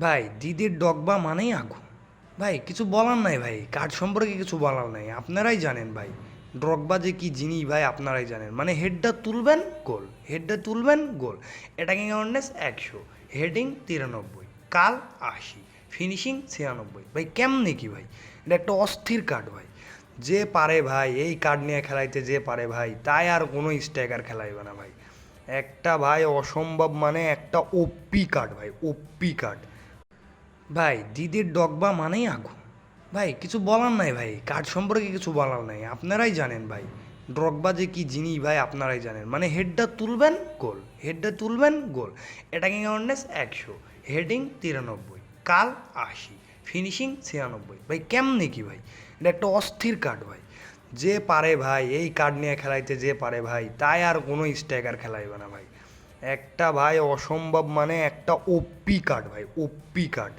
ভাই, দিদির ডগবা মানেই আগুন। ভাই, কিছু বলার নাই ভাই কার্ড সম্পর্কে কিছু বলার নাই, আপনারাই জানেন ভাই। ড্রগবা যে কি জিনিস ভাই, আপনারাই জানেন। মানে হেডটা তুলবেন, গোল। হেডটা তুলবেন, গোল। অ্যাটাকিং অ্যাওয়ারনেস একশো। হেডিং তিরানব্বই। কাল আশি। ফিনিশিং ছিয়ানব্বই। ভাই, কেমনে কি ভাই? এটা একটা অস্থির কার্ড ভাই। যে পারে ভাই, এই কার্ড নিয়ে খেলাইতে যে পারে ভাই, তাই আর কোনো স্ট্রাইকার খেলাইবে না ভাই। একটা ভাই অসম্ভব মানে একটা ওপি কার্ড ভাই, ওপি কার্ড ভাই, দিদির ডগবা মানেই আগুন। ভাই, কিছু বলার নাই ভাই কার্ড সম্পর্কে কিছু বলার নাই, আপনারাই জানেন ভাই। ড্রগবা যে কি জিনিস ভাই, আপনারাই জানেন। মানে হেডটা তুলবেন, গোল। হেডটা তুলবেন, গোল। অ্যাটাকিং অ্যাওয়ারনেস একশো হেডিং তিরানব্বই, কাল আশি ফিনিশিং ছিয়ানব্বই। ভাই, কেমনে কি ভাই? এটা একটা অস্থির কার্ড ভাই। যে পারে ভাই, এই কার্ড নিয়ে খেলাইতে যে পারে ভাই, তাই আর কোনো স্ট্রাইকার খেলাইবে না ভাই। একটা ভাই, অসম্ভব মানে একটা ওপি কার্ড ভাই ওপি কার্ড।